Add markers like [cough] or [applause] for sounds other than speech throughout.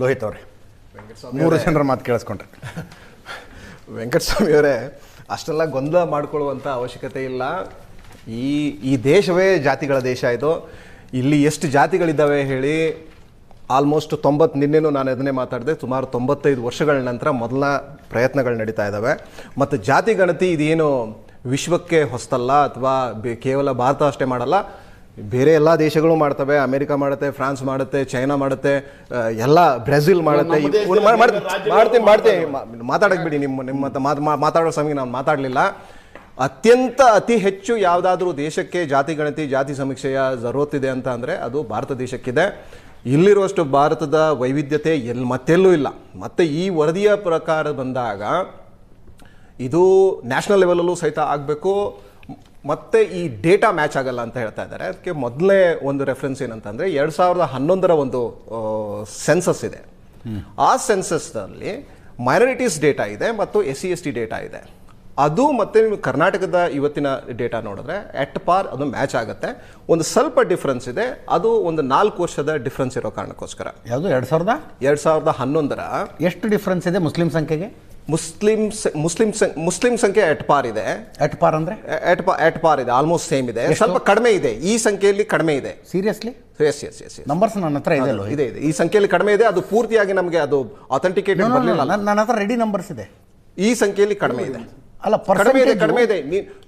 ಲೋಹಿತ್ ಅವರೇ. ಮೂರು ಜನರ ಮಾತು ಕೇಳಿಸ್ಕೊಂಡ್ರೆ. [laughs] ವೆಂಕಟಸ್ವಾಮಿ ಅವರೇ ಅಷ್ಟೆಲ್ಲ ಗೊಂದಲ ಮಾಡ್ಕೊಳ್ಳುವಂಥ ಅವಶ್ಯಕತೆ ಇಲ್ಲ. ಈ ಈ ದೇಶವೇ ಜಾತಿಗಳ ದೇಶ ಇದು. ಇಲ್ಲಿ ಎಷ್ಟು ಜಾತಿಗಳಿದ್ದಾವೆ ಹೇಳಿ ಆಲ್ಮೋಸ್ಟ್ ತೊಂಬತ್ತು ನಿನ್ನೆನೂ ನಾನು ಅದನ್ನೇ ಮಾತಾಡಿದೆ ಸುಮಾರು ತೊಂಬತ್ತೈದು ವರ್ಷಗಳ ನಂತರ ಮೊದಲ ಪ್ರಯತ್ನಗಳು ನಡೀತಾ ಇದ್ದಾವೆ ಮತ್ತು ಜಾತಿ ಗಣತಿ ಇದೇನು ವಿಶ್ವಕ್ಕೆ ಹೊಸ್ತಲ್ಲ ಅಥವಾ ಕೇವಲ ಭಾರತ ಅಷ್ಟೇ ಮಾಡಲ್ಲ ಬೇರೆ ಎಲ್ಲ ದೇಶಗಳು ಮಾಡ್ತವೆ ಅಮೆರಿಕ ಮಾಡುತ್ತೆ ಫ್ರಾನ್ಸ್ ಮಾಡುತ್ತೆ ಚೈನಾ ಮಾಡುತ್ತೆ ಎಲ್ಲ ಬ್ರೆಜಿಲ್ ಮಾಡುತ್ತೆ. ಮಾಡ್ತೀನಿ ಮಾಡ್ತೀನಿ. ಮಾತಾಡಕ್ ಬಿಡಿ ನಿಮ್ಮ ನಿಮ್ಮ ಮಾತಾಡೋ ಸಮಯ ನಾನು ಮಾತಾಡಲಿಲ್ಲ. ಅತ್ಯಂತ ಅತಿ ಹೆಚ್ಚು ಯಾವುದಾದ್ರೂ ದೇಶಕ್ಕೆ ಜಾತಿ ಗಣತಿ ಜಾತಿ ಸಮೀಕ್ಷೆಯ ಜರೂರತ್ತಿದೆ ಅಂತ ಅಂದರೆ ಅದು ಭಾರತ ದೇಶಕ್ಕಿದೆ. ಇಲ್ಲಿರುವಷ್ಟು ಭಾರತದ ವೈವಿಧ್ಯತೆ ಎಲ್ಲಿ ಮತ್ತೆಲ್ಲೂ ಇಲ್ಲ. ಮತ್ತೆ ಈ ವರದಿಯ ಪ್ರಕಾರ ಬಂದಾಗ ಇದು ನ್ಯಾಷನಲ್ ಲೆವೆಲಲ್ಲೂ ಸಹಿತ ಆಗಬೇಕು. ಮತ್ತೆ ಈ ಡೇಟಾ ಮ್ಯಾಚ್ ಆಗಲ್ಲ ಅಂತ ಹೇಳ್ತಾ ಇದ್ದಾರೆ. ಅದಕ್ಕೆ ಮೊದಲೇ ಒಂದು ರೆಫರೆನ್ಸ್ ಏನಂತಂದ್ರೆ ಎರಡು ಸಾವಿರದ ಹನ್ನೊಂದರ ಒಂದು ಸೆನ್ಸಸ್ ಇದೆ. ಆ ಸೆನ್ಸಸ್ನಲ್ಲಿ ಮೈನಾರಿಟೀಸ್ ಡೇಟಾ ಇದೆ ಮತ್ತು S C S T data ಇದೆ. ಅದು ಮತ್ತೆ ನೀವು ಕರ್ನಾಟಕದ ಇವತ್ತಿನ ಡೇಟಾ ನೋಡಿದ್ರೆ ಎಟ್ ಪಾರ್ ಅದು ಮ್ಯಾಚ್ ಆಗುತ್ತೆ. ಒಂದು ಸ್ವಲ್ಪ ಡಿಫ್ರೆನ್ಸ್ ಇದೆ. ಅದು ಒಂದು ನಾಲ್ಕು ವರ್ಷದ ಡಿಫ್ರೆನ್ಸ್ ಇರೋ ಕಾರಣಕ್ಕೋಸ್ಕರ. ಯಾವುದು ಎರಡು ಸಾವಿರದ? ಎರಡು ಸಾವಿರದ ಹನ್ನೊಂದರ ಎಷ್ಟು ಡಿಫ್ರೆನ್ಸ್ ಇದೆ ಮುಸ್ಲಿಂ ಸಂಖ್ಯೆಗೆ? ಮುಸ್ಲಿಂ ಮುಸ್ಲಿಂ ಮುಸ್ಲಿಂ ಸಂಖ್ಯೆ ಎಟ್ ಪಾರ್ ಇದೆ. ಎಟ್ ಪಾರ್ ಅಂದ್ರೆ? ಎಟ್ ಪಾ ಎಟ್ ಪಾರ್ ಇದೆ ಆಲ್ಮೋಸ್ಟ್ ಸೇಮ್ ಇದೆ. ಸ್ವಲ್ಪ ಕಡಿಮೆ ಇದೆ ಈ ಸಂಖ್ಯೆಯಲ್ಲಿ ಕಡಿಮೆ ಇದೆ. Seriously S S S numbers ನನ್ನ ಹತ್ರ ಇದೆ ಇದೆ ಇದೆ. ಈ ಸಂಖ್ಯೆಯಲ್ಲಿ ಕಡಿಮೆ ಇದೆ ಅದು ಪೂರ್ತಿಯಾಗಿ ನಮಗೆ ಅದು ಅಥೆಂಟಿಕೇಟ್ ಬರಲಿಲ್ಲ ನನ್ನ ಹತ್ರ ರೆಡಿ ನಂಬರ್ಸ್ ಇದೆ. ಈ ಸಂಖ್ಯೆಯಲ್ಲಿ ಕಡಿಮೆ ಇದೆ. ಅಲ್ಲ ಕಡಿಮೆ ಇದೆ ಕಡಿಮೆ ಇದೆ.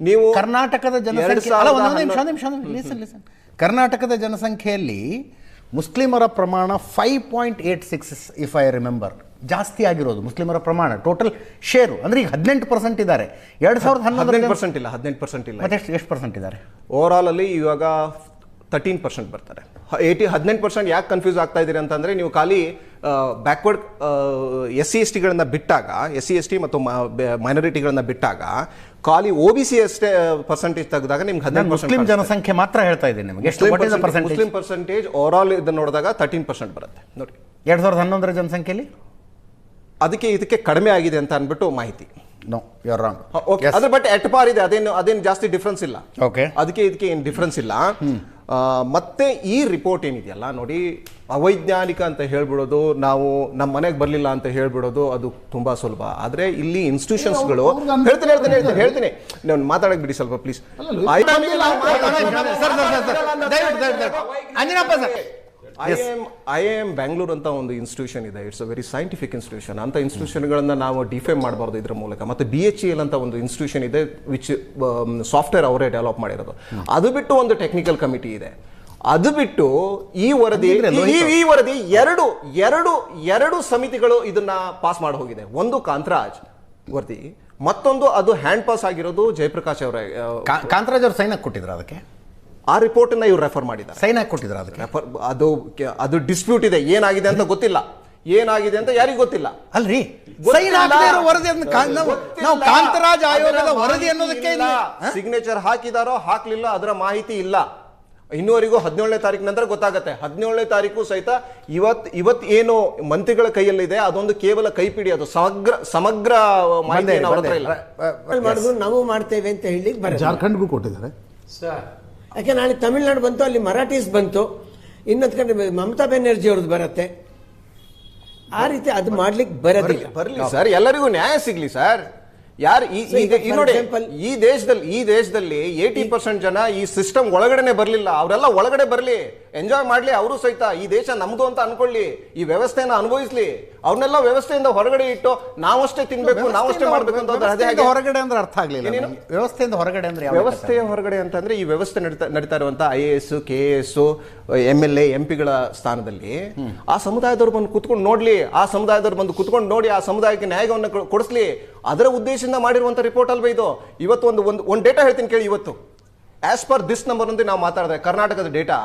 ನೀವು ಕರ್ನಾಟಕದ ಜನಸಂಖ್ಯೆ ಕರ್ನಾಟಕದ ಜನಸಂಖ್ಯೆಯಲ್ಲಿ ಮುಸ್ಲಿಮರ ಪ್ರಮಾಣ five point eight six if I remember ಜಾಸ್ತಿ ಆಗಿರೋದು ಮುಸ್ಲಿಮರ ಪ್ರಮಾಣ ಟೋಟಲ್ ಶೇರು ಅಂದ್ರೆ ಈಗ ಹದಿನೆಂಟು ಪರ್ಸೆಂಟ್ ಇದ್ದಾರೆ. ಎರಡು ಸಾವಿರದ ಹನ್ನೊಂದು ಪರ್ಸೆಂಟ್ ಇಲ್ಲ ಹದಿನೆಂಟು ಪರ್ಸೆಂಟ್ ಇಲ್ಲ. ಮತ್ತೆ ಎಷ್ಟು ಎಷ್ಟು ಪರ್ಸೆಂಟ್ ಇದ್ದಾರೆ? ಓವರ್ ಆಲ್ ಅಲ್ಲಿ ಇವಾಗ ತರ್ಟೀನ್ ಪರ್ಸೆಂಟ್ ಬರ್ತಾರೆ. ಏಯ್ಟಿ ಹದಿನೆಂಟು ಪರ್ಸೆಂಟ್ ಯಾಕೆ ಕನ್ಫ್ಯೂಸ್ ಆಗ್ತಾ ಇದ್ದೀರಿ ಅಂತಂದ್ರೆ ನೀವು ಖಾಲಿ ಬ್ಯಾಕ್ವರ್ಡ್ ಎಸ್ ಸಿ ಎಸ್ ಟಿಗಳನ್ನ ಬಿಟ್ಟಾಗ ಎಸ್ ಸಿ ಎಸ್ ಟಿ ಮತ್ತು ಮೈನಾರಿಟಿಗಳನ್ನ ಬಿಟ್ಟಾಗ ಖಾಲಿ ಒ ಬಿ ಸಿ ಅಷ್ಟೇ ಪರ್ಸೆಂಟೇಜ್ ತೆಗೆದಾಗ ನಿಮ್ಗೆ ನಾನು ಹದಿನೆಂಟು ಮುಸ್ಲಿಂ ಜನಸಂಖ್ಯೆ ಮಾತ್ರ ಹೇಳ್ತಾ ಇದ್ದೀನಿ ನಿಮಗೆ. ಎಷ್ಟು ಮುಸ್ಲಿಂ ಪರ್ಸೆಂಟೇಜ್ ಓವರ್ ಆಲ್ ಇದನ್ನು ನೋಡಿದಾಗ ತರ್ಟೀನ್ ಪರ್ಸೆಂಟ್ ಬರುತ್ತೆ. ನೋಡಿ. ಎರಡು ಸಾವಿರದ ಹನ್ನೊಂದರ ಜನಸಂಖ್ಯೆಯಲ್ಲಿ? ಅದಕ್ಕೆ ಇದಕ್ಕೆ ಕಡಿಮೆ ಆಗಿದೆ ಅಂತ ಅಂದ್ಬಿಟ್ಟು ಮಾಹಿತಿ. No you are wrong okay ಅದ್ರ ಬಟ್ ಎಟ್ ಪಾರ್ ಇದೆ. ಅದೇನು ಅದೇನು ಜಾಸ್ತಿ ಡಿಫ್ರೆನ್ಸ್ ಇಲ್ಲ. ಓಕೆ ಅದಕ್ಕೆ ಇದಕ್ಕೆ ಏನು ಡಿಫ್ರೆನ್ಸ್ ಇಲ್ಲ. ಮತ್ತೆ ಈ ರಿಪೋರ್ಟ್ ಏನಿದೆಯಲ್ಲ ನೋಡಿ ಅವೈಜ್ಞಾನಿಕ ಅಂತ ಹೇಳ್ಬಿಡೋದು ನಾವು ನಮ್ಮ ಮನೆಗೆ ಬರಲಿಲ್ಲ ಅಂತ ಹೇಳ್ಬಿಡೋದು ಅದು ತುಂಬಾ ಸುಲಭ. ಆದ್ರೆ ಇಲ್ಲಿ ಇನ್ಸ್ಟಿಟ್ಯೂಷನ್ಸ್ಗಳು ಹೇಳ್ತೀನಿ ಹೇಳ್ತೀನಿ ಹೇಳ್ತೀನಿ ಹೇಳ್ತೀನಿ. ನಾನು ಮಾತಾಡಕ್ ಬಿಡಿ ಸ್ವಲ್ಪ please. I M I M Bangalore ಅಂತ ಒಂದು ಇನ್ಸ್ಟಿಟ್ಯೂಷನ್ ಇದೆ. It's a very scientific institution ಅಂತ ಇನ್ಸ್ಟಿಟ್ಯೂಷನ್ಗಳನ್ನ ನಾವು ಡಿಫೇಮ್ ಮಾಡಬಾರ್ದು ಇದ್ರ ಮೂಲಕ. ಮತ್ತೆ ಬಿ ಎಚ್ ಎಲ್ ಅಂತ ಒಂದು ಇನ್ಸ್ಟಿಟ್ಯೂಷನ್ ಇದೆ ವಿಚ್ ಸಾಫ್ಟ್ವೇರ್ ಅವರೇ ಡೆವಲಪ್ ಮಾಡಿರೋದು. ಅದು ಬಿಟ್ಟು ಒಂದು ಟೆಕ್ನಿಕಲ್ ಕಮಿಟಿ ಇದೆ. ಅದು ಬಿಟ್ಟು ಈ ವರದಿ ಈ- ವರದಿ ಎರಡು ಎರಡು ಎರಡು ಸಮಿತಿಗಳು ಇದನ್ನ ಪಾಸ್ ಮಾಡಿ ಹೋಗಿದೆ. ಒಂದು ಕಾಂತರಾಜ್ ವರದಿ ಮತ್ತೊಂದು ಅದು ಹ್ಯಾಂಡ್ ಪಾಸ್ ಆಗಿರೋದು ಜಯಪ್ರಕಾಶ್ ಅವರ ಕಾಂತರಾಜ್ ಅವ್ರ ಸೈನ್ ಕೊಟ್ಟಿದ್ರು ಅದಕ್ಕೆ? ಆ ರಿಪೋರ್ಟ್ ಅನ್ನ ಇವ್ರು ರೆಫರ್ ಮಾಡಿದ್ದಾರೆ. ಸೈನ್ ಹಾಕಿ ಕೊಟ್ಟಿದ್ರು ಅದಕ್ಕೆ? ರೆಫರ್ ಅದು ಅದು ಡಿಸ್ಪ್ಯೂಟ್ ಇದೆ. ಏನಾಗಿದೆ ಅಂತ ಗೊತ್ತಿಲ್ಲ. ಏನಾಗಿದೆ ಅಂತ ಯಾರಿಗೂ ಗೊತ್ತಿಲ್ಲ. ಅಲ್ರಿ ಕಾಂತರಾಜ್ ಆಯೋಗದ ವರದಿ ಅನ್ನೋದಕ್ಕೆ? ಸಿಗ್ನೇಚರ್ ಹಾಕಿದಾರೋ ಹಾಕ್ಲಿಲ್ಲ ಅದರ ಮಾಹಿತಿ ಇಲ್ಲ. ಇನ್ನುವರೆಗೂ ಹದಿನೇಳನೇ ತಾರೀಕು ನಂತರ ಗೊತ್ತಾಗತ್ತೆ. ಹದಿನೇಳನೇ ತಾರೀಕು ಸಹಿತ ಇವತ್ತು ಇವತ್ತು ಏನು ಮಂತ್ರಿಗಳ ಕೈಯಲ್ಲಿದೆ ಅದೊಂದು ಕೇವಲ ಕೈಪಿಡಿ ಅದು ಸಮಗ್ರ ಸಮಗ್ರ ಮಾಹಿತಿ ನಾವು ಮಾಡ್ತೇವೆ ಅಂತ ಹೇಳಿ ಜಾರ್ಖಂಡ್ ಜಾರ್ಖಂಡ್ಗೂ ಕೊಟ್ಟಿದ್ದಾರೆ. ಯಾಕೆ ನಾಳೆ ತಮಿಳ್ನಾಡು ಬಂತು ಅಲ್ಲಿ ಮರಾಠೀಸ್ ಬಂತು. ಇನ್ನೊಂದು ಕಡೆ ಮಮತಾ ಬ್ಯಾನರ್ಜಿ ಅವ್ರದ್ದು ಬರುತ್ತೆ. ಆ ರೀತಿ ಅದು ಮಾಡ್ಲಿಕ್ಕೆ ಬರೋದಿಲ್ಲ. ಬರಲಿ ಸರ್. ಎಲ್ಲರಿಗೂ ನ್ಯಾಯ ಸಿಗ್ಲಿ ಸರ್. ಯಾರು ಈ ನೋಡಿ ಈ ದೇಶದಲ್ಲಿ ಈ ದೇಶದಲ್ಲಿ ಏಟಿ ಪರ್ಸೆಂಟ್ ಜನ ಈ ಸಿಸ್ಟಮ್ ಒಳಗಡೆನೆ ಬರಲಿಲ್ಲ. ಅವರೆಲ್ಲ ಒಳಗಡೆ ಬರ್ಲಿ. ಎಂಜಾಯ್ ಮಾಡ್ಲಿ ಅವರು ಸಹಿತ. ಈ ದೇಶ ನಮ್ದು ಅಂತ ಅನ್ಕೊಳ್ಳಿ ಈ ವ್ಯವಸ್ಥೆನ ಅನುಭವಿಸ್ಲಿ. ಅವ್ರನ್ನೆಲ್ಲ ವ್ಯವಸ್ಥೆಯಿಂದ ಹೊರಗಡೆ ಇಟ್ಟು ನಾವಷ್ಟೇ ತಿನ್ಬೇಕು ನಾವಷ್ಟೇ ಮಾಡ್ಬೇಕು ಅಂತ ಹೊರಗಡೆ ಅಂದ್ರೆ ಅರ್ಥ ಆಗ್ಲಿಲ್ಲ ವ್ಯವಸ್ಥೆಯಿಂದ ಹೊರಗಡೆ ಅಂದ್ರೆ ಯಾವ ವ್ಯವಸ್ಥೆಯ ಹೊರಗಡೆ ಅಂತಂದ್ರೆ ಈ ವ್ಯವಸ್ಥೆ ನಡೀತಾ ನಡೀತಾ ಇರುವಂತ I A S K A S M L A M ಪಿಗಳ ಸ್ಥಾನದಲ್ಲಿ ಆ ಸಮುದಾಯದವ್ರು ಬಂದು ಕುತ್ಕೊಂಡು ನೋಡ್ಲಿ ಆ ಸಮುದಾಯದವ್ರು ಬಂದು ಕುತ್ಕೊಂಡು ನೋಡಿ ಆ ಸಮುದಾಯಕ್ಕೆ ನ್ಯಾಯವನ್ನು ಕೊಡಿಸ್ಲಿ. ಅದರ ಉದ್ದೇಶದಿಂದ ಮಾಡಿರುವಂತ ರಿಪೋರ್ಟ್ ಅಲ್ವೇ ಇದು? ಇವತ್ತು ಒಂದು ಒಂದು ಒಂದು ಡೇಟಾ ಹೇಳ್ತೀನಿ ಕೇಳಿ ಇವತ್ತು. ಆಸ್ ಪರ್ ದಿಸ್ ನಂಬರ್ ನಾವು ಮಾತಾಡಿದ್ರೆ ಕರ್ನಾಟಕದ ಡೇಟಾ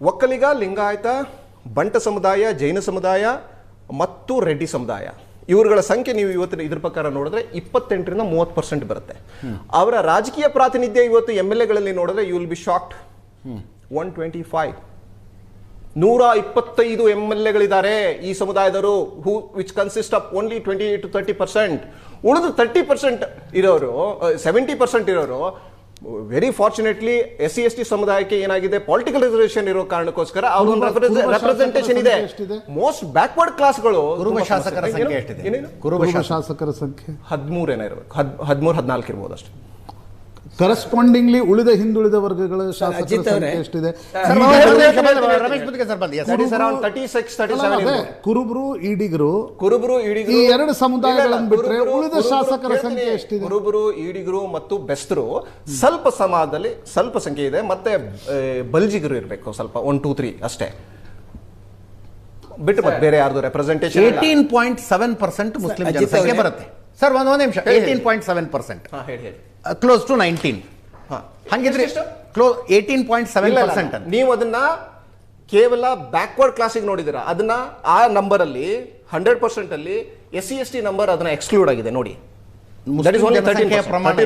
ಒಕ್ಕಲಿಗ, ಲಿಂಗಾಯತ, ಬಂಟ ಸಮುದಾಯ, ಜೈನ ಸಮುದಾಯ ಮತ್ತು ರೆಡ್ಡಿ ಸಮುದಾಯ. ಇವರುಗಳ ಸಂಖ್ಯೆ ನೀವು ಇವತ್ತಿನ ಇದ್ರ ಪ್ರಕಾರ ನೋಡಿದ್ರೆ ಇಪ್ಪತ್ತೆಂಟರಿಂದ ಮೂವತ್ತು ಪರ್ಸೆಂಟ್ ಬರುತ್ತೆ. ಅವರ ರಾಜಕೀಯ ಪ್ರಾತಿನಿಧ್ಯ ಇವತ್ತು ಎಂ ಎಲ್ ಎಗಳಲ್ಲಿ ನೋಡಿದ್ರೆ you will be shocked one twenty five ನೂರ ಇಪ್ಪತ್ತೈದು ಎಂ ಎಲ್ ಎಗಳಿದ್ದಾರೆ ಈ ಸಮುದಾಯದವರು who which consist of only twenty to thirty percent ಉಳಿದು ತರ್ಟಿ ಪರ್ಸೆಂಟ್ ಇರೋರು ಸೆವೆಂಟಿ ಪರ್ಸೆಂಟ್ ಇರೋರು very fortunately S C S T ಸಮುದಾಯಕ್ಕೆ ಏನಾಗಿದೆ? ಪೊಲಿಟಿಕಲ್ ರಿಸರ್ವೇಶನ್ ಇರೋ ಕಾರಣಕ್ಕೋಸ್ಕರ ಅವ್ರ ಕುರುಬ- ಕುರುಬ ರೆಪ್ರೆಸೆಂಟೇಷನ್ ಇದೆ? ಮೋಸ್ಟ್ ಬ್ಯಾಕ್ವರ್ಡ್ ಕ್ಲಾಸ್ಗಳು ಕುರುಬ ಶಾಸಕರ ಸಂಖ್ಯೆ ಎಷ್ಟಿದೆ? ಕುರುಬ ಶಾಸಕರ ಸಂಖ್ಯೆ? ಹದಿಮೂರು ಏನೋ ಇರಬೇಕು. ಹದ್ ಹದಿಮೂರು ಹದಿನಾಲ್ಕು ಇರ್ಬೋದು ಅಷ್ಟೇ. ಕರೆಸ್ಪಾಂಡಿಂಗ್ಲಿ ಉಳಿದ ಹಿಂದುಳಿದ ವರ್ಗಗಳ ಶಾಸಕರ ಸಂಖ್ಯೆ ಎಷ್ಟಿದೆ? ಸರ್, ರಮೇಶ್ ಹೇಳಿ- ಬುದ್ಧಿಗೆ- ರಮೇಶ್ ಬುದ್ಧಿಗೆ ಸರ್ ಬಂದಿ That is around 36, 37 ಅಲ್ಲ, ಕುರುಬರು ಈಡಿಗರು ಕುರುಬರು ಈಡಿಗರು. ಈ ಎರಡು ಸಮುದಾಯಗಳನ್ನು ಕುರುಬರು- ಉಳಿದ ಶಾಸಕರ. ಸಂಖ್ಯೆ ಎಷ್ಟಿದೆ? ಕುರುಬರು ಈಡಿಗರು ಮತ್ತು ಬೆಸ್ತರು ಸ್ವಲ್ಪ ಸಮಾಜದಲ್ಲಿ ಸ್ವಲ್ಪ ಸಂಖ್ಯೆ ಇದೆ. ಮತ್ತೆ ಬಲ್ಜಿಗರು ಇರಬೇಕು ಸ್ವಲ್ಪ ಒನ್ ಟೂ ತ್ರೀ ಅಷ್ಟೇ. ಬಿಟ್ಟು ಮತ್ತೆ ಬೇರೆ ಯಾರ್ದು representation eighteen point seven percent Muslim ಜನಸಂಖ್ಯೆ ಬರುತ್ತೆ. ಸರ್ ಒಂದು ಒಂದು ನಿಮಿಷ. ಏಯ್ಟೀನ್ ಪಾಯಿಂಟ್ ಸೆವೆನ್ ಪರ್ಸೆಂಟ್ ಹೇಳಿ ಹೇಳಿ. Close to nineteen. ಹಂಗಿದ್ರೆ? Close eighteen point seven percent ನೀವು ಅದನ್ನ ಕೇವಲ ಬ್ಯಾಕ್ವರ್ಡ್ ಕ್ಲಾಸಿಗೆ ನೋಡಿದಿರ ಅದನ್ನ ಆ ನಂಬರ್ ಅಲ್ಲಿ ಹಂಡ್ರೆಡ್ ಪರ್ಸೆಂಟ್ ಅಲ್ಲಿ S C S T number ಅದನ್ನ ಎಕ್ಸ್ಕ್ಲೂಡ್ ಆಗಿದೆ ನೋಡಿ.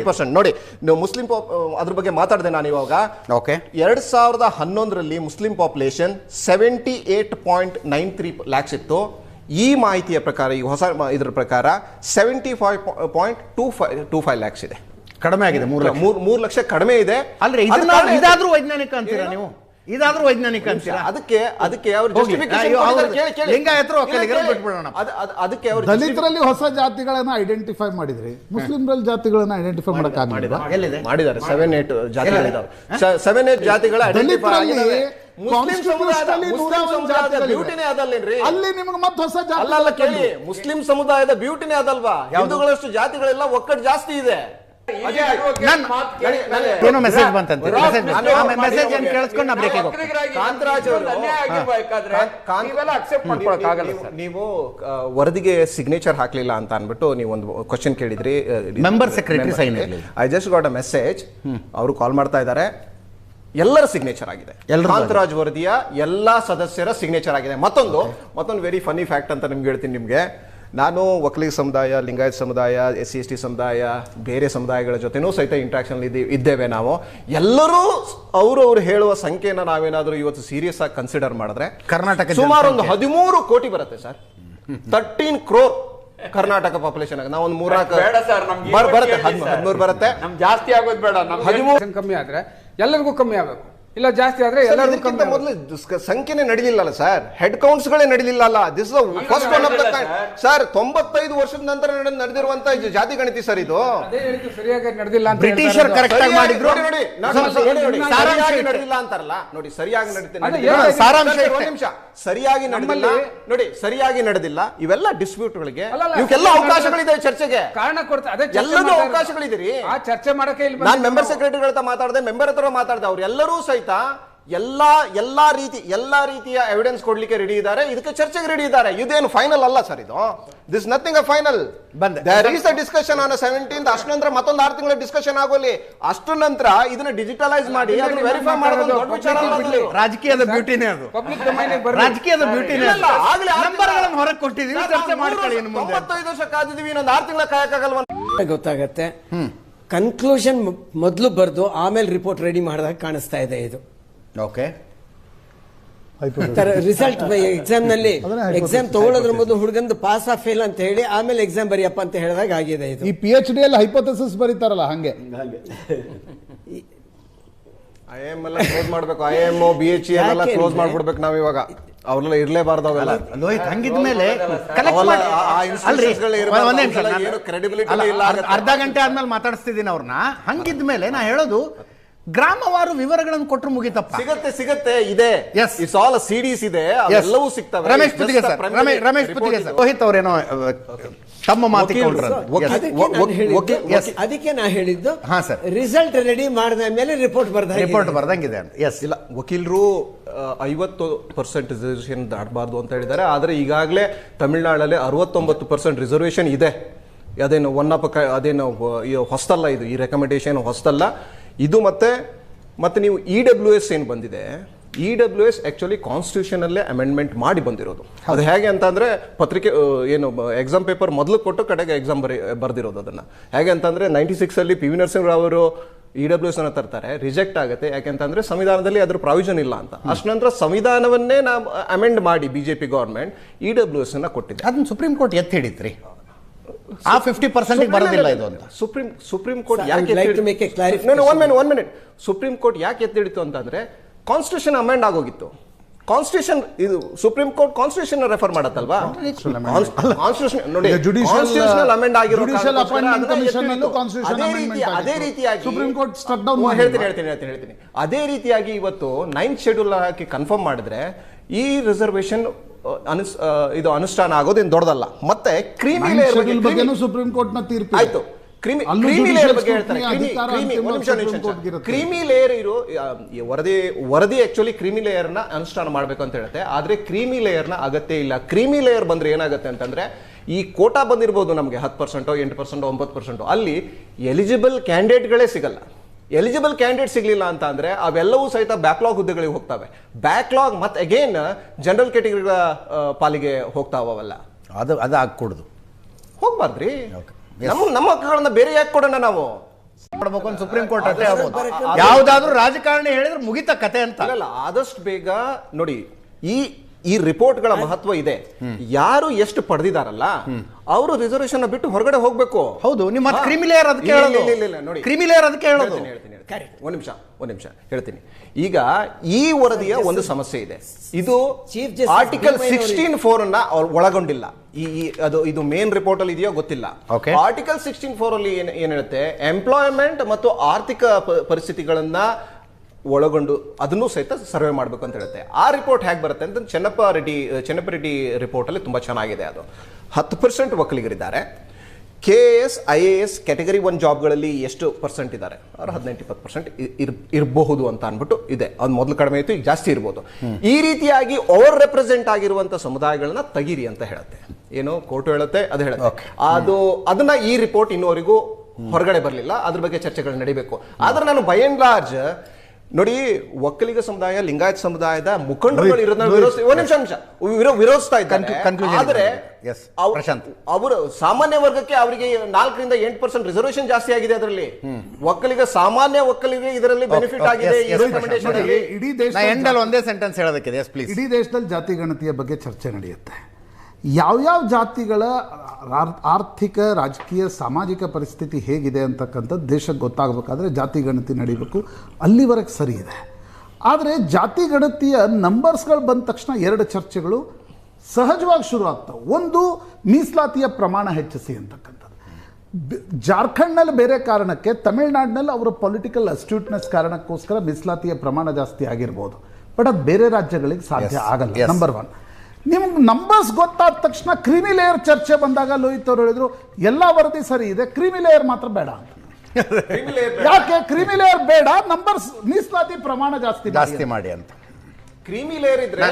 ಪರ್ಸೆಂಟ್ ನೋಡಿ ನೀವು ಮುಸ್ಲಿಂ ಪಾಪ್ ಅದ್ರ ಬಗ್ಗೆ ಮಾತಾಡಿದೆ ನಾನು ಇವಾಗ. ಓಕೆ. ಎರಡ್ ಸಾವಿರದ ಹನ್ನೊಂದರಲ್ಲಿ Muslim population seventy eight point nine three lakhs ಇತ್ತು. ಈ ಮಾಹಿತಿಯ ಪ್ರಕಾರ ಈ ಹೊಸ ಇದರ ಇದ್ರ ಪ್ರಕಾರ seventy five point two five two five lakhs ಇದೆ. ಕಡಿಮೆ ಆಗಿದೆ ಮೂರು ಲಕ್ಷ. ಮೂರ್ ಮೂರ್ ಲಕ್ಷ ಕಡಿಮೆ ಇದೆ. ಅಲ್ರಿ. ಇದಾದ್ರೂ ವೈಜ್ಞಾನಿಕ ಅಂತೀರಾ ನೀವು? ಇದಾದ್ರೂ ವೈಜ್ಞಾನಿಕ ಅಂತೀರಾ? ಅದಕ್ಕೆ ಅದಕ್ಕೆ ಅದಕ್ಕೆ ಅವರು ದಲಿತರಲ್ಲಿ ಹೊಸ ಜಾತಿಗಳನ್ನ ಐಡೆಂಟಿಫೈ ಮಾಡಿದ್ರಿ. ಮುಸ್ಲಿಂರಲ್ಲಿ ಜಾತಿಗಳನ್ನ ಐಡೆಂಟಿಫೈ ಮಾಡಕ್ ಎಲ್ಲಿದೆ? ಮಾಡಿದ್ದಾರೆ. ಸೆವೆನ್ ಏಟ್ ಜಾತಿಗಳಿದಾವೆ. ಸೆವೆನ್ ಏಟ್ ಜಾತಿಗಳ ಐಡೆಂಟಿಫೈ ದಲಿತರಲ್ಲಿ ಮುಸ್ಲಿಂ ಸಮುದಾಯದ. ಬ್ಯೂಟಿನೇ ಅದಲ್ಲೇನ್ರಿ? ಅಲ್ಲಿ ನಿಮ್ಗೆ ಮತ್ತೆ ಹೊಸ ಜಾತಿ ಅಲ್ಲ ಅಲ್ಲ ಕೇಳಿ. ಮುಸ್ಲಿಂ ಸಮುದಾಯದ ಬ್ಯೂಟಿನೇ ಅದಲ್ವಾ? ಹಿಂದೂಗಳಷ್ಟು ಜಾತಿಗಳೆಲ್ಲ ಒಕ್ಕಟ್ಟು ಜಾಸ್ತಿ ಇದೆ. ಏನೋ ಮೆಸೇಜ್ ಬಂತಂತೆ ಮೆಸೇಜ್ ನಾನು- ಮೆಸೇಜ್ ಏನು ಕೇಳಿಸ್ಕೊಂಡು ನಾ ಬ್ರೇಕಿಗೆ ಹೋಗ್ತೀನಿ ಕಾಂತರಾಜ್ ಅವರು ನೀವು- ವರದಿಗೆ ಸಿಗ್ನೇಚರ್ ಹಾಕ್ಲಿಲ್ಲ ಅಂತ ಅನ್ಬಿಟ್ಟು ನೀವು ಒಂದು ಕ್ವಶನ್ ಕೇಳಿದ್ರಿ ಮೆಂಬರ್ ಸೆಕ್ರೆಟರಿ ಸೈನ್ ಇರ್ಲಿಲ್ಲ. I just got a message ಅವರು ಕಾಲ್ ಮಾಡ್ತಾ ಇದ್ದಾರೆ ಎಲ್ಲರ ಸಿಗ್ನೇಚರ್ ಆಗಿದೆ. ಕಾಂತರಾಜ್ ವರದಿಯ ಎಲ್ಲಾ ಸದಸ್ಯರ ಸಿಗ್ನೇಚರ್ ಆಗಿದೆ. ಮತ್ತೊಂದು ಮತ್ತೊಂದು ವೆರಿ ಫನಿ ಫ್ಯಾಕ್ಟ್ ಅಂತ ನಿಮ್ಗೆ ಹೇಳ್ತೀನಿ ನಿಮ್ಗೆ. ನಾನು ಒಕ್ಕಲಿಗ ಸಮುದಾಯ ಲಿಂಗಾಯತ್ ಸಮುದಾಯ ಎಸ್ ಸಿ ಎಸ್ ಟಿ ಸಮುದಾಯ ಬೇರೆ ಸಮುದಾಯಗಳ ಜೊತೆನೂ ಸಹಿತ ಇಂಟ್ರಾಕ್ಷನ್ ಇದ್ದೇವೆ ನಾವು. ಎಲ್ಲರೂ ಅವರು ಅವರು ಹೇಳುವ ಸಂಖ್ಯೆನ ನಾವೇನಾದರೂ ಇವತ್ತು ಸೀರಿಯಸ್ ಆಗಿ ಕನ್ಸಿಡರ್ ಮಾಡಿದ್ರೆ ಕರ್ನಾಟಕ ಸುಮಾರು ಒಂದು. ಹದಿಮೂರು ಕೋಟಿ ಬರುತ್ತೆ sir. Thirteen crore Karnataka population ನಾವು ಒಂದು ಮೂರಾಕ ಬೇಡ ಸರ್ ನಮ್ಗೆ ಬರುತ್ತೆ ಹದಿಮೂರು ಬರುತ್ತೆ. ನಮ್ ಜಾಸ್ತಿ ಆಗೋದು ಬೇಡ ನಮ್ಗೆ ಹದಿಮೂರು- ಕಮ್ಮಿ ಆದ್ರೆ ಎಲ್ಲರಿಗೂ ಕಮ್ಮಿ ಆಗಬೇಕು. ಇಲ್ಲ ಜಾಸ್ತಿ ಆದ್ರೆ ಎಲ್ಲರಿಗಿಂತ ಮೊದಲು ಸಂಖ್ಯೆನೇ ನಡೀಲಿಲ್ಲ ಸರ್. ಹೆಡ್ ಕೌಂಟ್ಸ್ ಗಳೇ ನಡೀಲಿಲ್ಲ this first one of the sir. ತೊಂಬತ್ತೈದು ವರ್ಷದ ನಂತರ ನಡೆ- ನಡೆದಿರುವಂತ ಜಾತಿ ಗಣತಿ ಸರ್ ಇದು. ಸರಿಯಾಗಿ ನಡೆದಿಲ್ಲ ಅಂತ ಬ್ರಿಟಿಷರ್ ಕರೆಕ್ಟ್ ಆಗಿ ಮಾಡಿದ್ರು. ನೋಡಿ ಸರಿಯಾಗಿ ನಡೆದಿಲ್ಲ ಅಂತಾರಲ್ಲ. ನೋಡಿ ಸರಿಯಾಗಿ ನಡೀತೆ ನಡೆದಿಲ್ಲ. ಸಾರಾಂಶ. ಒಂದ್ ನಿಮಿಷ. ಸರಿಯಾಗಿ ನಡೆದಿಲ್ಲ. ನೋಡಿ ಸರಿಯಾಗಿ ನಡೆದಿಲ್ಲ. ಇವೆಲ್ಲ ಡಿಸ್ಪ್ಯೂಟ್ ಗಳಿಗೆ ಅಲ್ಲ, ಇವಕ್ಕೆಲ್ಲ ಅವಕಾಶಗಳಿದೆ ಚರ್ಚೆಗೆ. ಕಾರಣ ಕೊಡ್ತಾರೆ ಅದೇ ಚರ್ಚೆ ಎಲ್ಲದೂ ಮಾಡ್ತಾ ಆ ಚರ್ಚೆ ಮಾಡಕ್ಕೆ ಇಲ್ಲ ನಾನು ಮೆಂಬರ್ ಹತ್ರ ಮಾತಾಡಿದೆ ಮೆಂಬರ್ ಹತ್ರ ಮಾತಾಡಿದೆ ಅವ್ರು ಎಲ್ಲರೂ ಸಹಿತ ಎಲ್ಲಾ ಎಲ್ಲ ರೀತಿ ಎಲ್ಲ ರೀತಿಯ ಎವಿಡೆನ್ಸ್ ಕೊಡ್ಲಿಕ್ಕೆ ರೆಡಿ ಇದ್ದಾರೆ. ಇದಕ್ಕೆ ಚರ್ಚೆಗೆ ರೆಡಿ ಇದ್ದಾರೆ. ಇದೇನು ಫೈನಲ್ ಅಲ್ಲ ಸರ್ ಇದು. ದಿಸ್ ನಥಿಂಗ್ ಅ ಫೈನಲ್ ಬಂದೆ. There is the discussion on seventeen ಅಷ್ಟು ನಂತರ ಮತ್ತೊಂದು ಆರು ತಿಂಗಳ ಡಿಸ್ಕಷನ್ ಆಗೋಲಿ. ಅಷ್ಟು ನಂತರ ಇದನ್ನ ಡಿಜಿಟಲೈಸ್ ಮಾಡಿ ಅದನ್ನ ವೆರಿಫೈ ಮಾಡೋದು ಒಂದು ದೊಡ್ಡ ವಿಚಾರ ಅಲ್ಲ. ರಾಜಕೀಯದ ಬ್ಯೂಟಿನೇ ಅದು. ಪಬ್ಲಿಕ್ ಡೊಮೈನ್ ರಾಜಕೀಯದ ಬ್ಯೂಟಿನೇ ಇಲ್ಲ, ಆಗ್ಲೇ ನಂಬರ್ಗಳನ್ನು ಹೊರಗೆ ಕೊಟ್ಟಿದ್ದೀವಿ. ಚರ್ಚೆ ಮಾಡ್ಕೊಳ್ಳಿ ವರ್ಷ- ಇನ್ನು ಮುಂದೆ ತೊಂಬತ್ತೈದು ವರ್ಷ ಕಾದಿದೀವಿ ಇನ್ನೊಂದು ಆರು ತಿಂಗಳ ಕಾಯಕ್ಕಾಗಲ್ವ? ಗೊತ್ತಾಗತ್ತೆ. ಕನ್ಕ್ಲೂಷನ್ ಮೊದಲು ಬರೆದು ಆಮೇಲೆ ರಿಪೋರ್ಟ್ ರೆಡಿ ಮಾಡಿದಾಗ ಕಾಣಿಸ್ತಾ ಇದೆ ಇದು. ಓಕೆ ರಿಸಲ್ಟ್ ಎಕ್ಸಾಮ್ನಲ್ಲಿ ಎಕ್ಸಾಮ್ ತಗೊಳ್ಳೋದ್ರ ಮೊದಲು ಹುಡುಗಂದು ಪಾಸ್ ಆ ಫೇಲ್ ಅಂತ ಹೇಳಿ ಆಮೇಲೆ ಎಕ್ಸಾಮ್ ಬರೆಯಪ್ಪ ಅಂತ ಹೇಳಿದಾಗ ಆಗಿದೆ ಇದು. ಈ ಪಿ ಎಚ್ ಡಿ ಅಲ್ಲಿ ಹೈಪೋಥೆಸಿಸ್ ಬರೀತಾರಲ್ಲ ಹಂಗೆ. ಐ ಎಂ ಎಲ್ಲ ಕ್ಲೋಸ್ ಮಾಡ್ಬೇಕು. ಐ ಎಂ ಬಿ ಎಚ್ ಎಲ್ಲ ಕ್ಲೋಸ್ ಮಾಡ್ಬಿಡ್ಬೇಕು ನಾವ್ ಇವಾಗ ಅವ್ರೆಲ್ಲ ಇರ್ಲೇಬಾರ್ದು ಅವೆಲ್ಲ. ಲೋಹಿತ್ ಹಂಗಿದ್ಮೇಲೆ ಅಲ್ಲ, ಇಲ್ಲ ಅರ್ಧ- ಅರ್ಧ ಗಂಟೆ ಆದ್ಮೇಲೆ ಮಾತಾಡಿಸ್ತಿದ್ದೀನಿ ಅವ್ರನ್ನ ಹಂಗಿದ್ಮೇಲೆ ನಾ ಹೇಳೋದು ಗ್ರಾಮವಾರು ವಿವರಗಳನ್ನು ಕೊಟ್ಟರು ಮುಗಿತಪ್ಪ. ಸಿಗತ್ತೆ ಸಿಗತ್ತೆ ಇದೆ. Yes. ಇಟ್ಸ್ ಆಲ್ ಸಿಡಿಸ್ ಇದೆ. ಎಲ್ಲವೂ ಅವೆಲ್ಲವೂ ಸಿಗ್ತವೆ. Ramesh sir Ramesh Ramesh Puttige sir. Rohit ಅವರೇನೋ ತಮ್ಮ ಮಾತಿಗೆ ಅದಕ್ಕೆ. ನಾ ಹೇಳಿದ್ದು ಹಾ, ಸರ್. ರಿಸಲ್ಟ್ ರೆಡಿ ಮಾಡಿದ ಮೇಲೆ ರಿಪೋರ್ಟ್ ಬರ್ದ ರಿಪೋರ್ಟ್ ಬರ್ದಂಗಿದೆ ಅಂತ. ಎಸ್ ಇಲ್ಲ ವಕೀಲರು ಐವತ್ತು ಪರ್ಸೆಂಟ್ ರಿಸರ್ವೇಶನ್ ದಾಟಬಾರ್ದು ಅಂತ ಹೇಳಿದ್ದಾರೆ. ಆದರೆ ಈಗಾಗಲೇ ತಮಿಳುನಾಡಲ್ಲಿ ಅರವತ್ತೊಂಬತ್ತು ಪರ್ಸೆಂಟ್ ರಿಸರ್ವೇಶನ್ ಇದೆ. ಅದೇನು ಒನ್ ಆಫ್ ಅದೇನು ಹೊಸ್ತಲ್ಲ ಇದು ಈ ರೆಕಮೆಂಡೇಶನ್ ಹೊಸ್ತಲ್ಲ. ಇದು ಮತ್ತೆ ಮತ್ತೆ ನೀವು ಇ ಡಬ್ಲ್ಯೂ ಎಸ್ ಏನು ಬಂದಿದೆ? ಇ ಡಬ್ಲ್ಯೂ ಎಸ್ ಆ್ಯಕ್ಚುಲಿ ಕಾನ್ಸ್ಟಿಟ್ಯೂಷನಲ್ಲೇ ಅಮೆಂಡ್ಮೆಂಟ್ ಮಾಡಿ ಬಂದಿರೋದು. ಅದು ಹೇಗೆ ಅಂತಂದರೆ ಪತ್ರಿಕೆ ಏನು ಎಕ್ಸಾಮ್ ಪೇಪರ್ ಮೊದಲು ಕೊಟ್ಟು ಕಡೆಗೆ ಎಕ್ಸಾಮ್ ಬರಿ ಬರ್ದಿರೋದು ಅದನ್ನು. ಹೇಗೆ ಅಂತಂದರೆ ನೈಂಟಿ ಸಿಕ್ಸ್ ಅಲ್ಲಿ ಪಿ ವಿ ನರಸಿಂಹರಾವ್ ಅವರು ಇ ಡಬ್ಲ್ಯೂ ಎಸ್ ಅನ್ನ ತರ್ತಾರೆ ರಿಜೆಕ್ಟ್ ಆಗುತ್ತೆ. ಯಾಕೆಂತಂದರೆ ಸಂವಿಧಾನದಲ್ಲಿ ಅದ್ರ ಪ್ರಾವಿಷನ್ ಇಲ್ಲ ಅಂತ. ಅಷ್ಟು ನಂತರ ಸಂವಿಧಾನವನ್ನೇ ನಾವು ಅಮೆಂಡ್ ಮಾಡಿ BJP government E W S ಅನ್ನ ಕೊಟ್ಟಿದೆ. ಅದನ್ನ ಸುಪ್ರೀಂ ಕೋರ್ಟ್ ಎತ್ತಿ ಹಿಡಿತ್ರಿ ಆ ಫಿಫ್ಟಿ ಪರ್ಸೆಂಟ್ ಬರೋದಿಲ್ಲ ಇದು ಅಂತ. ಸುಪ್ರೀಂ ಸುಪ್ರೀಂ ಕೋರ್ಟ್ ಯಾಕೆ. One minute one minute supreme court ಯಾಕೆ ಎತ್ತಿಡಿತು ಅಂತಂದ್ರೆ ಕಾನ್ಸ್ಟಿಟ್ಯೂಷನ್ ಅಮೆಂಡ್ ಆಗೋಗಿತ್ತು. ಕಾನ್ಸ್ಟಿಟ್ಯೂಷನ್ ಇದು ಸುಪ್ರೀಂ ಕೋರ್ಟ್ ಕಾನ್ಸ್ಟಿಟ್ಯೂಷನ್ ರೆಫರ್ ಮಾಡತ್ತಲ್ವಾ? ಕಾನ್ಸ್ಟಿಟ್ಯೂಷನ್ ನೋಡಿ ಕಾನ್ಸ್ಟಿಟ್ಯೂಷನಲ್ ಅಮೆಂಡ್ ಆಗಿರೋ ಎತ್ತಿಡಿತು. ಅಲ್ಲೂ ಅದೇ ರೀತಿ ಅದೇ ರೀತಿಯಾಗಿ ಸುಪ್ರೀಂ ಕೋರ್ಟ್ down ಓ, ಹೇಳ್ತೀನಿ ಹೇಳ್ತೀನಿ ಹೇಳ್ತೀನಿ ಹೇಳ್ತೀನಿ. ಅದೇ ರೀತಿಯಾಗಿ ಇವತ್ತು ನೈನ್ತ್ ಶೆಡ್ಯೂಲ್ ಹಾಕಿ ಕನ್ಫರ್ಮ್ ಮಾಡಿದ್ರೆ ಈ ರಿಸರ್ವೇಶನ್ ಅನುಸ್ ಇದು ಅನುಷ್ಠಾನ ಆಗೋದೇನು ದೊಡ್ಡದಲ್ಲ. ಮತ್ತೆ ಕ್ರಿಮಿ ಲೇಯರ್ ಬಗ್ಗೆ ಸುಪ್ರೀಂ ಕೋರ್ಟ್ನ ತೀರ್ಪು. ಆಯ್ತು. ಕ್ರಿಮಿ ಕ್ರೀಮಿ ಲೇಯರ್ ಬಗ್ಗೆ ಹೇಳ್ತಾರೆ. ಕ್ರಿಮಿ ಲೇಯರ್ ಇರು ವರದಿ ವರದಿ ಆಕ್ಚುಲಿ ಕ್ರಿಮಿ ಲೇಯರ್ನ ಅನುಷ್ಠಾನ ಮಾಡಬೇಕು ಅಂತ ಹೇಳುತ್ತೆ. ಆದ್ರೆ ಕ್ರಿಮಿ ಲೇಯರ್ನ ಅಗತ್ಯ ಇಲ್ಲ. ಕ್ರಿಮಿ ಲೇಯರ್ ಬಂದ್ರೆ ಏನಾಗುತ್ತೆ ಅಂತಂದ್ರೆ ಈ ಕೋಟಾ ಬಂದಿರ್ಬೋದು ನಮಗೆ ಹತ್ತು ಪರ್ಸೆಂಟೋ ಎಂಟು ಪರ್ಸೆಂಟೋ ಒಂಬತ್ತು ಪರ್ಸೆಂಟೋ. ಅಲ್ಲಿ ಎಲಿಜಿಬಲ್ ಕ್ಯಾಂಡಿಡೇಟ್ಗಳೇ ಸಿಗಲ್ಲ. ಎಲಿಜಿಬಲ್ ಕ್ಯಾಂಡಿಡೇಟ್ ಸಿಗಲಿಲ್ಲ ಅಂತ ಅಂದ್ರೆ ಅವೆಲ್ಲವೂ ಸಹಿತ ಬ್ಯಾಕ್ಲಾಗ್ ಹುದ್ದೆಗಳಿಗೆ ಹೋಗ್ತವೆ. ಬ್ಯಾಕ್ಲಾಗ್ ಮತ್ತೆ ಅಗೇನ್ ಜನರಲ್ ಕ್ಯಾಟಗರಿಗಳ ಪಾಲಿಗೆ ಹೋಗ್ತಾವಲ್ಲ ಅದು ಅದು ಆಗ್ಕೂಡ್ದು. ಹೋಗ್ಬಾರ್ದ್ರಿ. ನಮ್ಮ ನಮ್ಮ ಹಕ್ಕುಗಳನ್ನ ಬೇರೆ ಯಾಕೆ ಕೊಡೋಣ ನಾವು? ಮಾಡ್ಬೇಕು ಸುಪ್ರೀಂ ಕೋರ್ಟ್ ಅಷ್ಟೇ ಯಾವ್ದಾದ್ರು ರಾಜಕಾರಣಿ ಹೇಳಿದ್ರೆ ಮುಗಿತ ಕತೆ ಅಂತ. ಆದಷ್ಟು ಬೇಗ ನೋಡಿ ಈ ಈ ರಿಪೋರ್ಟ್ಗಳ ಮಹತ್ವ ಇದೆ. ಯಾರು ಎಷ್ಟು ಪಡೆದಿದಾರಲ್ಲ ಅವರು ರಿಸರ್ವೇಶನ್ ಬಿಟ್ಟು ಹೊರಗಡೆ ಹೋಗ್ಬೇಕು. ಹೌದು ನಿಮ್ಮ. ಕ್ರಿಮಿಲೇಯರ್ ಅದಕ್ಕೆ ಇಲ್ಲ, ಹೇಳೋದು. ಇಲ್ಲ, ಇಲ್ಲ, ಇಲ್ಲ, ನೋಡಿ. ಕ್ರಿಮಿಲೇಯರ್ ಅದಕ್ಕೆ ಹೇಳೋದು. ಹೇಳ್ತೀನಿ, ಹೇಳ್ತೀನಿ, ಹೇಳ್ತೀನಿ. ಒಂದ್ ನಿಮಿಷ ಒಂದ್ ನಿಮಿಷ ಹೇಳ್ತೀನಿ. ಈಗ ಈ ವರದಿಯ ಒಂದು ಸಮಸ್ಯೆ ಇದೆ. ಇದು Chief Justice ಆರ್ಟಿಕಲ್ ಭೀಮಯ್ಯನವರು- ಸಿಕ್ಸ್ಟೀನ್ ಫೋರ್ ಅನ್ನ ಅವ್ರು ಒಳಗೊಂಡಿಲ್ಲ. ಈ ಈ- ಅದು ಇದು ಮೇನ್ ರಿಪೋರ್ಟ್ ಅಲ್ಲಿ ಇದೆಯೋ ಗೊತ್ತಿಲ್ಲ. Okay. ಆರ್ಟಿಕಲ್ ಸಿಕ್ಸ್ಟೀನ್ ಫೋರ್ ಅಲ್ಲಿ ಏನ್ ಏನ್ ಹೇಳುತ್ತೆ? ಎಂಪ್ಲಾಯ್ಮೆಂಟ್ ಮತ್ತು ಆರ್ಥಿಕ ಪ- ಪರಿಸ್ಥಿತಿಗಳನ್ನ ಒಳಗೊಂಡು ಅದನ್ನು ಸಹಿತ ಸರ್ವೆ ಮಾಡಬೇಕು ಅಂತ ಹೇಳುತ್ತೆ. ಆ ರಿಪೋರ್ಟ್ ಹೇಗೆ ಬರುತ್ತೆ ಅಂತ ಚೆನ್ನಪ್ಪ ರೆಡ್ಡಿ ಚೆನ್ನಪ್ಪ ರೆಡ್ಡಿ ರಿಪೋರ್ಟ್ ಅಲ್ಲಿ ತುಂಬಾ ಚೆನ್ನಾಗಿದೆ ಅದು. ಹತ್ತು percent ಒಕ್ಕಲಿಗರಿದ್ದಾರೆ. K A S I A S category one ಜಾಬ್ಗಳಲ್ಲಿ ಎಷ್ಟು ಪರ್ಸೆಂಟ್ ಇದ್ದಾರೆ? ಅವ್ರು ಹದಿನೆಂಟು ಇಪ್ಪತ್ತು ಪರ್ಸೆಂಟ್ ಇರಬಹುದು ಅಂತ ಅನ್ಬಿಟ್ಟು ಇದೆ. ಅದು ಮೊದಲು ಕಡಿಮೆ ಇತ್ತು ಈಗ ಜಾಸ್ತಿ ಇರ್ಬೋದು. ಈ ರೀತಿಯಾಗಿ ಓವರ್ ರೆಪ್ರೆಸೆಂಟ್ ಆಗಿರುವಂಥ ಸಮುದಾಯಗಳನ್ನ ತೆಗೀರಿ ಅಂತ ಹೇಳುತ್ತೆ. ಏನು? ಕೋರ್ಟ್ ಹೇಳುತ್ತೆ ಅದು ಹೇಳುತ್ತೆ. ಅದು ಅದನ್ನ ಈ ರಿಪೋರ್ಟ್ ಇನ್ನುವರೆಗೂ ಹೊರಗಡೆ ಬರಲಿಲ್ಲ. ಅದ್ರ ಬಗ್ಗೆ ಚರ್ಚೆಗಳು ನಡಿಬೇಕು. ಆದ್ರೆ ನಾನು ಬೈ ಅಂಡ್ ಲಾರ್ಜ್ ನೋಡಿ ಒಕ್ಕಲಿಗ ಸಮುದಾಯ ಲಿಂಗಾಯತ್ ಸಮುದಾಯದ ಮುಖಂಡರುಗಳು ಇರೋದನ್ನ ವಿರೋಧ ಒಂದ್ ನಿಮಿಷ ನಿಮಿಷ. ವಿರೋ ವಿರೋಧಿಸ್ತಾ ಇದ್ದಾರೆ. ಆದ್ರೆ. ಅವರು ಸಾಮಾನ್ಯ ವರ್ಗಕ್ಕೆ ಅವರಿಗೆ ನಾಲ್ಕರಿಂದ ಎಂಟು ಪರ್ಸೆಂಟ್ ರಿಸರ್ವೇಶನ್ ಜಾಸ್ತಿ ಆಗಿದೆ ಅದರಲ್ಲಿ. ಒಕ್ಕಲಿಗ ಸಾಮಾನ್ಯ ಒಕ್ಕಲಿಗ ಇದರಲ್ಲಿ ಬೆನಿಫಿಟ್ ಆಗಿದೆ. ಇಡೀ ದೇಶದಲ್ಲಿ ಒಂದೇ ಸೆಂಟೆನ್ಸ್ ಹೇಳೋದಕ್ಕೆ ಇಡೀ ದೇಶದಲ್ಲಿ ಜಾತಿ ಗಣತಿಯ ಬಗ್ಗೆ ಚರ್ಚೆ ನಡೆಯುತ್ತೆ. ಯಾವ್ಯಾವ ಜಾತಿಗಳ ಆರ್ಥಿಕ ರಾಜಕೀಯ ಸಾಮಾಜಿಕ ಪರಿಸ್ಥಿತಿ ಹೇಗಿದೆ ಅಂತಕ್ಕಂಥದ್ದು ದೇಶಕ್ಕೆ ಗೊತ್ತಾಗಬೇಕಾದ್ರೆ ಜಾತಿ ಗಣತಿ ನಡೀಬೇಕು. ಅಲ್ಲಿವರೆಗೆ ಸರಿ ಇದೆ. ಆದರೆ ಜಾತಿ ಗಣತಿಯ ನಂಬರ್ಸ್ಗಳು ಬಂದ ತಕ್ಷಣ ಎರಡು ಚರ್ಚೆಗಳು ಸಹಜವಾಗಿ ಶುರು ಆಗ್ತವೆ. ಒಂದು ಮೀಸಲಾತಿಯ ಪ್ರಮಾಣ ಹೆಚ್ಚಿಸಿ ಅಂತಕ್ಕಂಥದ್ದು. ಜಾರ್ಖಂಡ್ನಲ್ಲಿ ಬೇರೆ ಕಾರಣಕ್ಕೆ ತಮಿಳ್ನಾಡಿನಲ್ಲಿ ಅವರ ಪೊಲಿಟಿಕಲ್ ಅಸ್ಟ್ಯೂಟ್ನೆಸ್ ಕಾರಣಕ್ಕೋಸ್ಕರ ಮೀಸಲಾತಿಯ ಪ್ರಮಾಣ ಜಾಸ್ತಿ ಆಗಿರ್ಬೋದು. ಬಟ್ ಅದು ಬೇರೆ ರಾಜ್ಯಗಳಿಗೆ ಸಾಧ್ಯ ಆಗಲ್ಲ. ನಂಬರ್ ಒನ್ ನಿಮ್ಗೆ ನಂಬರ್ಸ್ ಗೊತ್ತಾದ ತಕ್ಷಣ ಕ್ರಿಮಿ ಲೇಯರ್ ಚರ್ಚೆ ಬಂದಾಗ ಲೋಹಿತ್ ಅವರು ಹೇಳಿದ್ರು ಎಲ್ಲ ವರದಿ ಸರಿ ಇದೆ ಕ್ರಿಮಿ ಲೇಯರ್ ಮಾತ್ರ ಬೇಡ ಅಂತ. ಯಾಕೆ? ಕ್ರಿಮಿ ಲೇಯರ್ ಬೇಡ ನಂಬರ್ಸ್ ಮೀಸಲಾತಿ ಪ್ರಮಾಣ ಜಾಸ್ತಿ ಮಾಡಿ ಜಾಸ್ತಿ ಮಾಡಿ ಅಂತ. ಕ್ರಿಮಿ ಲೇಯರ್ ಇದ್ರೆ